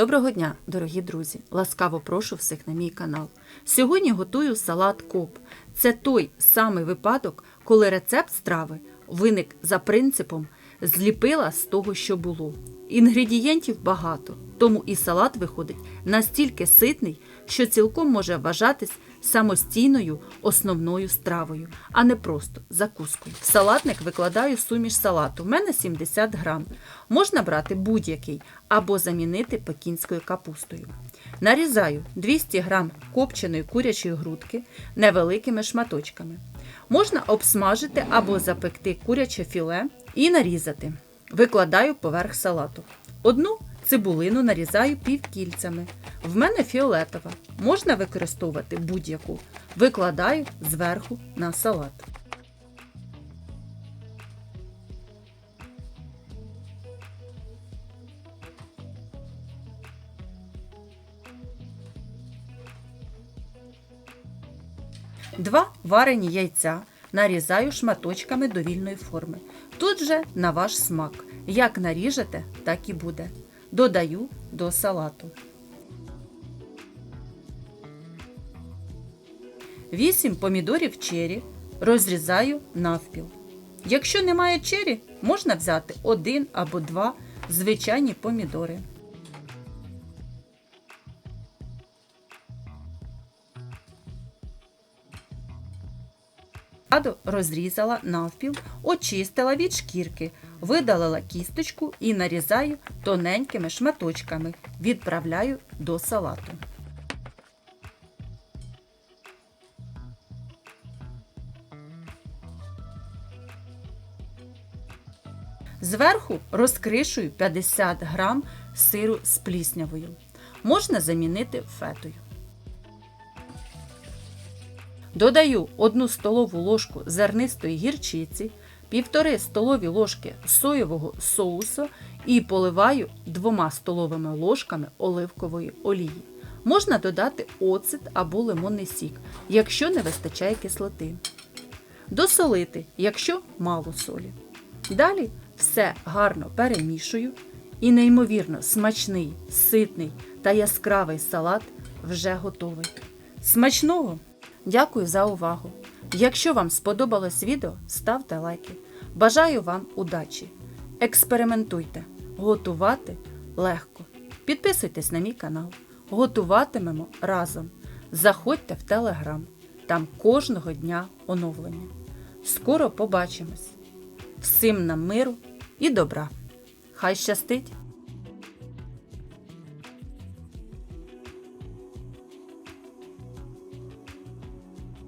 Доброго дня, дорогі друзі! Ласкаво прошу всіх на мій канал. Сьогодні готую салат коп. Це той самий випадок, коли рецепт страви виник за принципом зліпила з того, що було. Інгредієнтів багато, тому і салат виходить настільки ситний, що цілком може вважатись самостійною основною стравою, а не просто закускою. В салатник викладаю суміш салату. У мене 70 грам. Можна брати будь-який або замінити пекінською капустою. Нарізаю 200 грам копченої курячої грудки невеликими шматочками. Можна обсмажити або запекти куряче філе і нарізати. Викладаю поверх салату. Одну цибулину нарізаю півкільцями. В мене фіолетова. Можна використовувати будь-яку. Викладаю зверху на салат. Два варені яйця нарізаю шматочками довільної форми. Тут же на ваш смак. Як наріжете, так і буде. Додаю до салату. 8 помідорів чері розрізаю навпіл. Якщо немає чері, можна взяти один або два звичайні помідори. Аду розрізала навпіл, очистила від шкірки, видалила кісточку і нарізаю тоненькими шматочками. Відправляю до салату. Зверху розкришую 50 грам сиру з пліснявою. Можна замінити фетою. Додаю 1 столову ложку зернистої гірчиці, 1,5 столові ложки соєвого соусу і поливаю 2 столовими ложками оливкової олії. Можна додати оцет або лимонний сік, якщо не вистачає кислоти. Досолити, якщо мало солі. Далі все гарно перемішую і неймовірно смачний, ситний та яскравий салат вже готовий. Смачного! Дякую за увагу! Якщо вам сподобалось відео, ставте лайки. Бажаю вам удачі! Експериментуйте! Готувати легко. Підписуйтесь на мій канал. Готуватимемо разом. Заходьте в телеграм. Там кожного дня оновлення. Скоро побачимось! Всім нам миру і добра! Хай щастить!